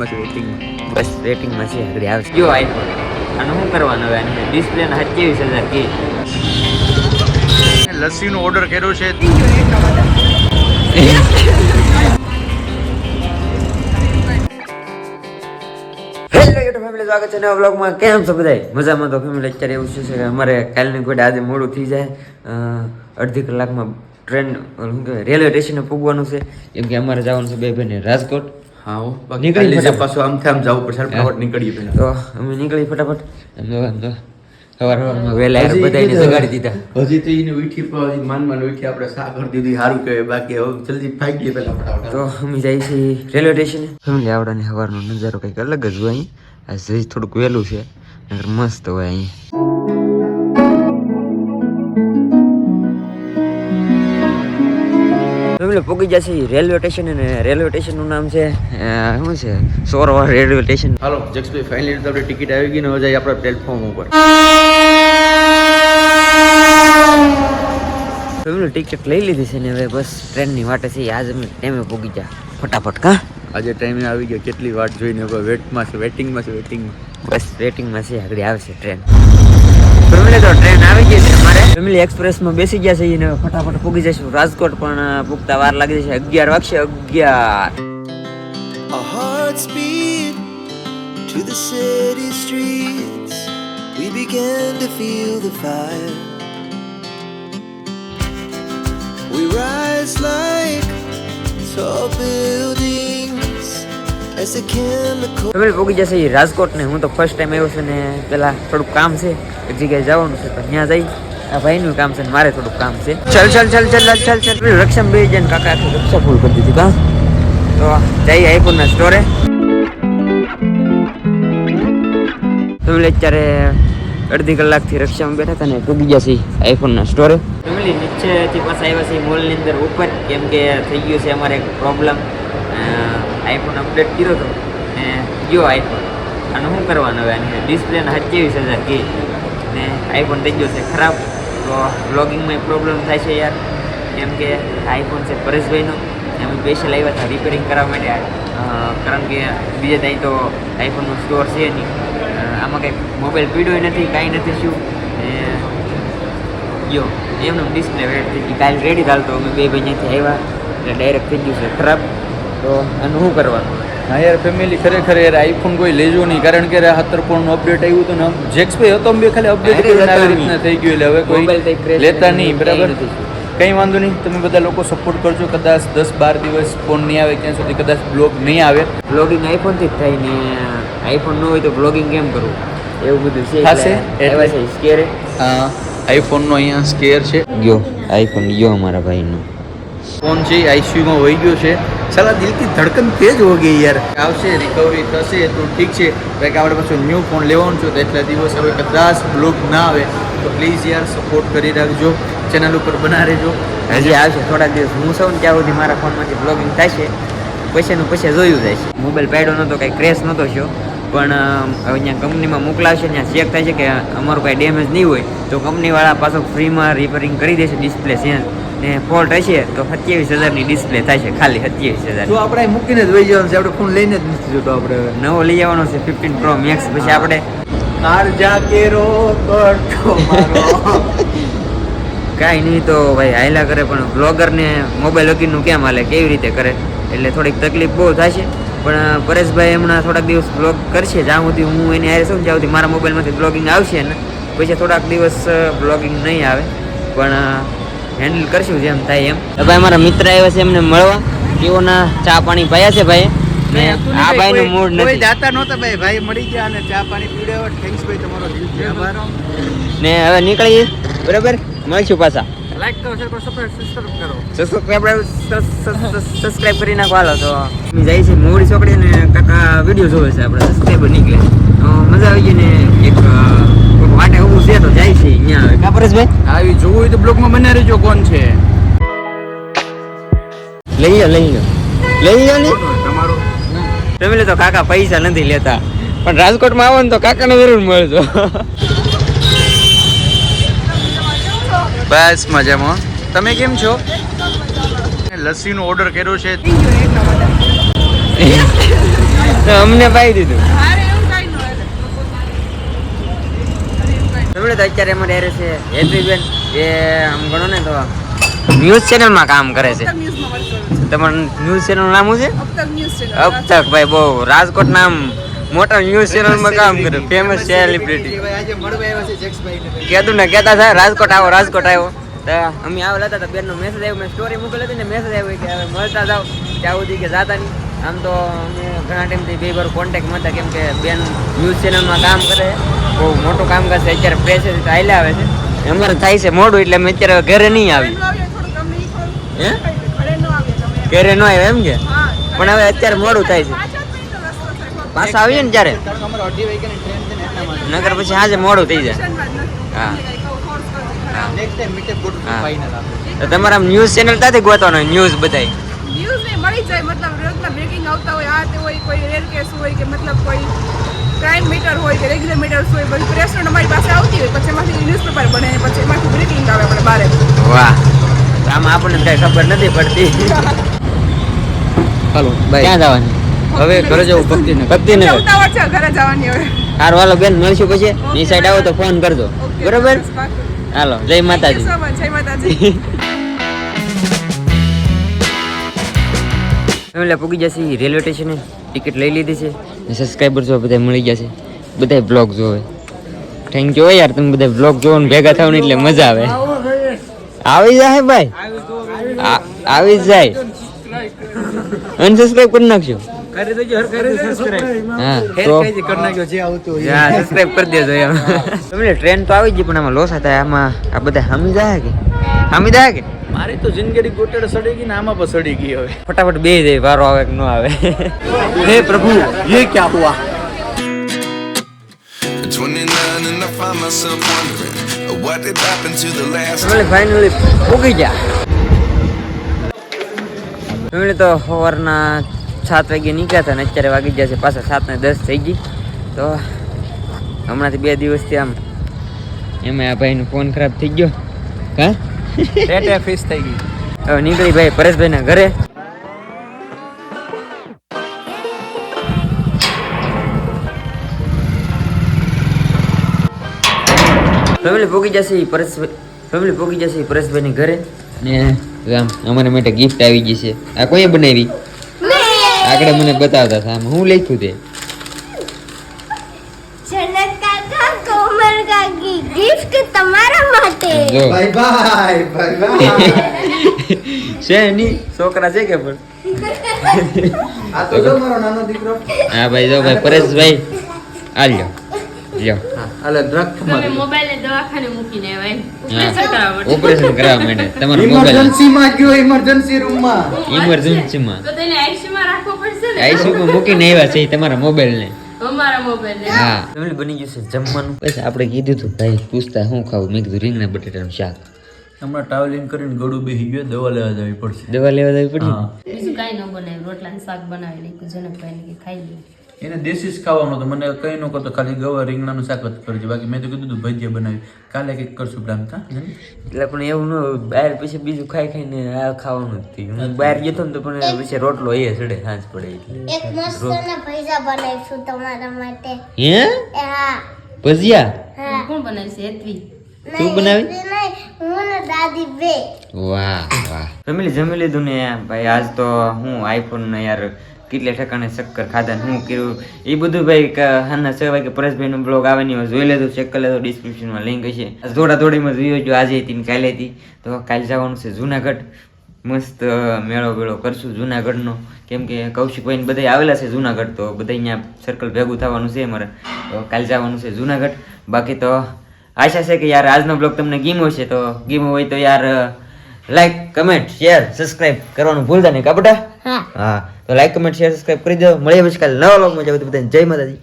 બસ વેટિંગમાં છે આગળ આવશે જો આઈફોન અને શું કરવાનું હવે આની? ડિસ્પ્લે ને સત્યાવીસ હજાર કે લસ્સીનો ઓર્ડર કર્યો છે. ફેમિલી સ્વાગત છે નવા બ્લોગમાં કેમ છો બધા મજામાં તો ફેમિલી અત્યારે એવું છે કે અમારે કાલની કોઈ આજે મોડું થઈ જાય. અડધી કલાકમાં ટ્રેન શું કહેવાય રેલવે સ્ટેશને પૂગવાનું છે. કેમ કે અમારે જવાનું છે બે ભાઈને રાજકોટ. હા નીકળી. પાછું આમ જવું પડશે ફટાફટ નીકળીએ પહેલા. તો અમે નીકળી ફટાફટ. સવારમાં વહેલા બધાને જગાડી દીધા. હજી તો એને ઉઠી પણ માન માન ઉઠી આપણે સા કરી દીધી સારું કહેવાય. બાકી હવે જલ્દી પહેલા ફટાફટ. તો અમે જઈએ છીએ રેલવે સ્ટેશને. ફેમિલી આવડાની સવારનો નજારો કંઈક અલગ જ હોય અહીં. આ જઈ થોડુંક વહેલું છે મસ્ત હોય અહીં. ફેમિલી પૂગી જશે રેલવે સ્ટેશન અને રેલવે સ્ટેશનનું નામ છે શું છે? સોરવા રેલવે સ્ટેશન હાલો જક્ષભાઈ ફાઇનલી તો આપણી ટિકિટ આવી ગઈ ને હવે જઈએ આપણા પ્લેટફોર્મ ઉપર. ફેમિલી ટિકિટ લઈ લીધી છે ને હવે બસ ટ્રેનની વાટે છે. આજ અમે ટાઈમે પૂગી જા ફટાફટ કા? આજે ટાઈમે આવી ગયા. કેટલી વાટ જોઈને હવે વેટમાં છે વેટિંગમાં છે વેટિંગમાં બસ વેટિંગમાં છે. આગળ આવશે ટ્રેન ફેમિલી તો ટ્રેન આવી ગઈ છે અમારે ફેમિલી એક્સપ્રેસમાં બેસી ગયા છે એને ફટાફટ પૂગી જશું રાજકોટ પણ અ, પૂગતા વાર લાગી જશે અગિયાર વાગશે અગિયાર Our hearts beat to the city streets. We began to feel the fire. We rise like tall buildings as the chemical. Family પોગી જશે એ રાજકોટ ને હું તો ફર્સ્ટ ટાઈમ આવ્યો છું ને પેલા થોડુંક કામ છે. એક જગ્યાએ જવાનું છે તો ત્યાં જઈ. આ ભાઈનું કામ છે ને મારે થોડુંક કામ છે. ચલ ચલ ચલ ચલ ચાલ ચાલ ચાલ. રક્ષમ બે જણ કાકા આખી રક્ષા ફૂલ કરી દીધી કા તો જઈએ આઈફોનના સ્ટોરે ફેમિલી અત્યારે અડધી કલાકથી રક્ષામાં બેઠા હતા ને પૂગી ગયા છે આઈફોનના સ્ટોરે ફેમિલી નીચેથી પાછા આવ્યા છે મોલની અંદર ઉપર. કેમ કે થઈ ગયું છે અમારે એક પ્રોબ્લેમ આઈફોન અપડેટ કર્યો હતો ને ગયો આઈફોન અને શું કરવાનું હવે આની? ડિસ્પ્લેને સત્યાવીસ હજાર કે. ને આઈફોન થઈ ગયો છે ખરાબ. તો બ્લોગિંગમાં પ્રોબ્લેમ થાય છે યાર. કેમ કે આઈફોન છે પરેશભાઈનો. અમે સ્પેશિયલ આવ્યા હતા રિપેરિંગ કરવા માટે. કારણ કે બીજે ત્યાં તો આઈફોનનો સ્ટોર છે નહીં. આમાં કંઈ મોબાઈલ પીડ્યો નથી, કાંઈ નથી શું. ગયો. એમનું ડિસ્પ્લે વેટ થઈ ગઈ. કાલે રેડી ચાલતો અમે બે ભાઈ ત્યાંથી આવ્યા. એટલે ડાયરેક્ટ થઈ ગયું છે. ખરાબ. તો આનું શું કરવાનું? હા યાર ફેમિલી ખરેખર યાર આઈફોન કોઈ લેજો નહીં. કારણ કે સત્તર ફોનનું અપડેટ આવ્યું હતું ને જેક્સ ભાઈ હતો બે ખાલી અપડેટ આવી રીતના થઈ ગયું એટલે હવે કોઈ લેતા નહીં બરાબર? કંઈ વાંધો નહીં તમે બધા લોકો સપોર્ટ કરજો. કદાચ દસ બાર દિવસ ફોન નહીં આવે ત્યાં સુધી કદાચ બ્લોગ નહીં આવે. બ્લોગિંગ આઈફોનથી જ થાય ને આઈફોન ન હોય તો બ્લોગિંગ કેમ કરવું એવું બધું છે? એટલે છે સ્કેરે આઈફોનનો અહીંયા સ્કેર છે. ગયો આઈફોન ગયો અમારા ભાઈનો. ફોન છે આઈસીયુમાં વહી ગયો છે. સાલા દિલથી ધડકન તેજ હો ગઈ યાર. આવશે રિકવરી થશે તો ઠીક છે. કારણ કે આપણે પાછું ન્યૂ ફોન લેવાનું છું તો એટલા દિવસ હવે કદાચ બ્લોક ના આવે. તો પ્લીઝ યાર સપોર્ટ કરી રાખજો. ચેનલ ઉપર બના રહેજો. હજી આવશે થોડા દિવસ. હું સૌ ત્યાં સુધી મારા ફોનમાંથી બ્લોગિંગ થશે? પછીનું પૈસા જોયું જાય છે. મોબાઈલ પાડ્યો નહોતો કાંઈ ક્રેશ નહોતો થયો. પણ હવે ત્યાં કંપનીમાં મોકલાવશે ત્યાં ચેક થાય છે કે અમારું કાંઈ ડેમેજ નહીં હોય. તો કંપનીવાળા પાછો ફ્રીમાં રિપેરિંગ કરી દેશે ડિસ્પ્લે ચેન્જ ને ફોલ્ટ હશે તો સત્યાવીસ હજારની ડિસ્પ્લે થશે ખાલી સત્યાવીસ હજાર તો આપણે મૂકીને જ વહી જવાનું છે આપણે ફોન લઈને જ નથી જતો આપણે નવો લઈ આવવાનો છે ફિફ્ટીન પ્રો મેક્સ પછી આપણે હાર જા કેરો કટકો મારો. કાંઈ નહીં તો ભાઈ હાયલા કરે પણ બ્લોગરને મોબાઈલ વકીલનું કેમ હાલે કેવી રીતે કરે? એટલે થોડીક તકલીફ બહુ થશે. પણ પરેશભાઈ હમણાં થોડાક દિવસ બ્લોગ કરશે જ્યાં સુધી હું એની હારે શું જ્યાં સુધી મારા મોબાઈલમાંથી બ્લોગિંગ આવશે ને. પછી થોડાક દિવસ બ્લોગિંગ નહીં આવે. પણ હેન્ડલ કરશું જેમ થાય એમ. તો ભાઈ મારા મિત્ર આવ્યા છે એમને મળવા. તેઓના ચા પાણી પાયા છે ભાઈ? ને આ ભાઈનું મૂડ કોઈ નથી. જાતા નહોતા ભાઈ. ભાઈ મળી ગયા અને ચા પાણી પીવડાવ્યો થેન્ક્સ ભાઈ તમારો. દિલથી આભાર. ને હવે નીકળીએ. બરાબર? મળશું પાછા. લાઈક કરો શેર કરો સબસ્ક્રાઇબ કરો. સબસ્ક્રાઇબ સબસ્ક્રાઇબ કરી નાખો હાલો તો. અમે જઈએ છીએ મોવડી ચોકડી ને કાકા વીડિયો જોવે છે આપણે. સબસ્ક્રાઇબર નીકળે. મજા આવી ગઈ ને એક વાટે ઊભું છે તો જાય છે અહીંયા આવે કા પરેશભાઈ? આવી જોવું હોય તો બ્લોગમાં બના રહેજો કોણ છે? લઈ લો લઈ લો લઈ લો ને? તમારો? તમે તો કાકા પૈસા નથી લેતા. પણ રાજકોટમાં આવો ને તો કાકાને જરૂર મળજો. બસ મજામાં. તમે કેમ છો? લસ્સીનો ઓર્ડર કર્યો છે. તો અમને પાઈ દીધું અરે એવું કાંઈ ન હોય. તમને તો અત્યારે અમારે હારે છે હેતવીબેન એ આમ ગણો ને તો ન્યૂઝ ચેનલમાં કામ કરે છે. અબતક ન્યૂઝમાં વર્ક કરું. છું. તમારું ન્યૂઝ ચેનલ નામ શું છે? અબતક તક ભાઈ બહુ રાજકોટ નામ મોટા ન્યૂઝ ચેનલમાં કામ કરે ફેમસ સેલિબ્રિટી આજે મળવા આવ્યા કહેતું ને કહેતા હતા રાજકોટ આવો રાજકોટ આવ્યો તો અમે આવેલા હતા તો બેનનો મેસેજ આવ્યો મેં સ્ટોરી મૂકેલી હતી ને મેસેજ આવ્યો કે હવે મળતા જાઓ ત્યાં સુધી કે જાતા નહીં. આમ તો અમે ઘણા ટાઈમથી બે વાર કોન્ટેક્ટમાં હતા કેમ કે બેન ન્યૂઝ ચેનલમાં કામ કરે. બહુ મોટું કામ કરશે અત્યારે પ્રેસ તો આવે છે. અમારે થાય છે મોડું એટલે અમે અત્યારે હવે ઘરે નહીં આવી ઘરે ન આવીએ થોડુંક અમને ઈ થોડુંક હે? ઘરે ન આવીએ તમે. ઘરે ન આવે એમ કે? પણ હવે અત્યારે મોડું થાય છે. પાછા આવીએ ને ત્યારે. નગર પછી આજે મોડું થઈ જાય. હા. તો તમારા ન્યૂઝ ચેનલ ત્યાંથી ગોતવાનો ન્યૂઝ બધાય. News ને મળી જાય. મતલબ રોજના બ્રેકિંગ આવતા હોય આ તે હોય કોઈ રેર કેસ હોય કે મતલબ કોઈ ક્રાઇમ મીટર હોય કે રેગ્યુલર મીટર્સ હોય પછી પ્રેસનો અમારી પાસે આવતી હોય પછી એમાંથી ન્યૂઝપેપર બને અને પછી એમાંથી બ્રેકિંગ આવે આપણે બારે. વાહ. આમાં આપણને કઈ ખબર નથી પડતી. હાલો બાય. ક્યાં જવાની? હવે ઘરે જવું ભક્તિનગર. ભક્તિનગર. ઉતાવળ છે ઘરે જવાની હવે. હાર વાલો બેન મળશું પછી? ની સાઈડ આવો તો ફોન કરજો. બરોબર? હાલો જય માતાજી. જય માતાજી. એટલે પૂગી જશે રેલવે સ્ટેશને. ટિકિટ લઈ લીધી છે. સબસ્ક્રાઈબર જો બધા મળી ગયા છે. બધા બ્લોગ જોવે. થેન્ક યુ યાર તમે બધા બ્લોગ જોવો ને ભેગા થાવ ને એટલે મજા આવે. આવી જાય ભાઈ? આવી જ જાય. અનસબસ્ક્રાઈબ કરી નાખજો. હા કરી નાખ્યો જે આવતું હોય. હા સબસ્ક્રાઇબ કરી દેજો એમ. ટ્રેન તો આવી જ પણ આમાં લોસ હતા આમાં આ બધા હામી જાય કે? હામી જાય કે? મારી તો જિંદગી ગોટેડ સડી ગઈ ને આમાં પણ સડી ગઈ હવે. ફટાફટ બે જાય વારો આવે કે ન આવે. હે પ્રભુ યે ક્યા હુઆ? ફાઇનલી પોગી ગયા. તો સવારના સાત વાગે નીકળ્યા હતા ને અત્યારે વાગી ગયા છે પાછા સાત ને દસ થઈ ગઈ. તો હમણાંથી બે દિવસથી આમ એમાં આ ભાઈનો ફોન ખરાબ થઈ ગયો. હા? ટેટે ફિશ થઈ ગઈ. હવે નીકળી ભાઈ પરેશભાઈના ઘરે. ફેમિલી પોગી જશે પરેશ પરેશભાઈ. ફેમિલી પોગી જશે પરેશભાઈની ઘરે. ને આમ અમારા માટે ગિફ્ટ આવી ગઈ છે. આ કોઈએ બનાવી? આગળ મને બતાવતા હતા. આમ હું લખ્યું તે જનક કાકા કોમલ કાકી ગિફ્ટ તમારા માટે. જો. બાય બાય બાય બાય છે ની છોકરા છે કે પણ? આ તો જો મારો નાનો દીકરો. હા ભાઈ જો ભાઈ પરેશભાઈ. આ લ્યો લ્યો. હા અલે ડ્રગ તમે મોબાઈલ દવાખાને મૂકીને આવ્યા ઓપરેશન કરાવવા હા માટે. ઓપરેશન કરાવવા માટે તમારો મોબાઈલ ઇમરજન્સી માં ગયો ઇમરજન્સી રૂમમાં. ઇમરજન્સીમાં તો તેને આઈસીયુ માં. રાખવો પડશે ને? આઈસીયુમાં મૂકીને આવ્યા છે તમારા તમારા મોબાઈલને અમારા મોબાઈલ હા. ફેમિલી બની ગયું છે જમવાનું. પછી આપણે કીધું હતું ભાઈ પૂછતા શું ખાવું? મેં કીધું રીંગણા બટેટાનું શાક. હમણાં ટ્રાવેલિંગ કરીને ગળું બેસી ગયો દવા લેવા જવી પડશે. દવા લેવા જવી પડશે બીજું કાંઈ ન બનાવ્યું રોટલા શાક બનાવી નાખ્યું જનકભાઈ કે ખાઈ લે એને દેશી જ ખાવાનું હતું. મને કઈ ન કરતો ખાલી ગવા રીંગણાનું શાક જ કરજો. બાકી મેં તો કીધું હતું ભજીયા બનાવી. કાલે કંઈક કરશું કા? એટલે પણ એવું ન બહાર પછી બીજું ખાઈ ખાઈને આ ખાવાનું જ થયું. હું બહાર ગયો ને તો પણ પછી રોટલો એ ચડે સાંજ પડે એટલે. એક મસ્ત ના પૈસા બનાવીશું તમારા માટે. હે? હા. ભજીયા? હા. કોણ બનાવશે? હેતવી. તું બનાવી? નહીં, નહીં, હું ને દાદી બે. વાહ વાહ. ફેમિલી જમી લીધું ને ભાઈ આજ તો હું આઈફોન ને યાર કેટલે ઠેકાણે શક્કર ખાધા હું કર્યું. એ બધું ભાઈ હાના સવાય કે પરેશભાઈનો બ્લોગ આવે નહીં જોઈ લેજો ચેક કરી લેજો ડિસ્ક્રિપ્શનમાં લિંક હશે. થોડા થોડીમાં જોઈ જો આજે હતી ને કાલે હતી. તો કાલે જવાનું છે જુનાગઢ. મસ્ત મેળો વેળો કરશું જુનાગઢનો. કેમ કે કૌશિકભાઈ બધા આવેલા છે જુનાગઢ, તો બધા અહીંયા સર્કલ ભેગું થવાનું છે મારે તો કાલે જવાનું છે જુનાગઢ. બાકી તો આશા છે કે યાર આજનો બ્લોગ તમને ગીમો છે તો ગીમો હોય તો યાર લાઈક કમેન્ટ શેર સબસ્ક્રાઇબ કરવાનું ભૂલતા નહીં કાપટા? હા. તો લાઈક કમેન્ટ શેર સબસ્ક્રાઇબ કરી દો મળીએ પછી કાલે નવા બ્લોગમાં મજા બધાને જય માતાજી.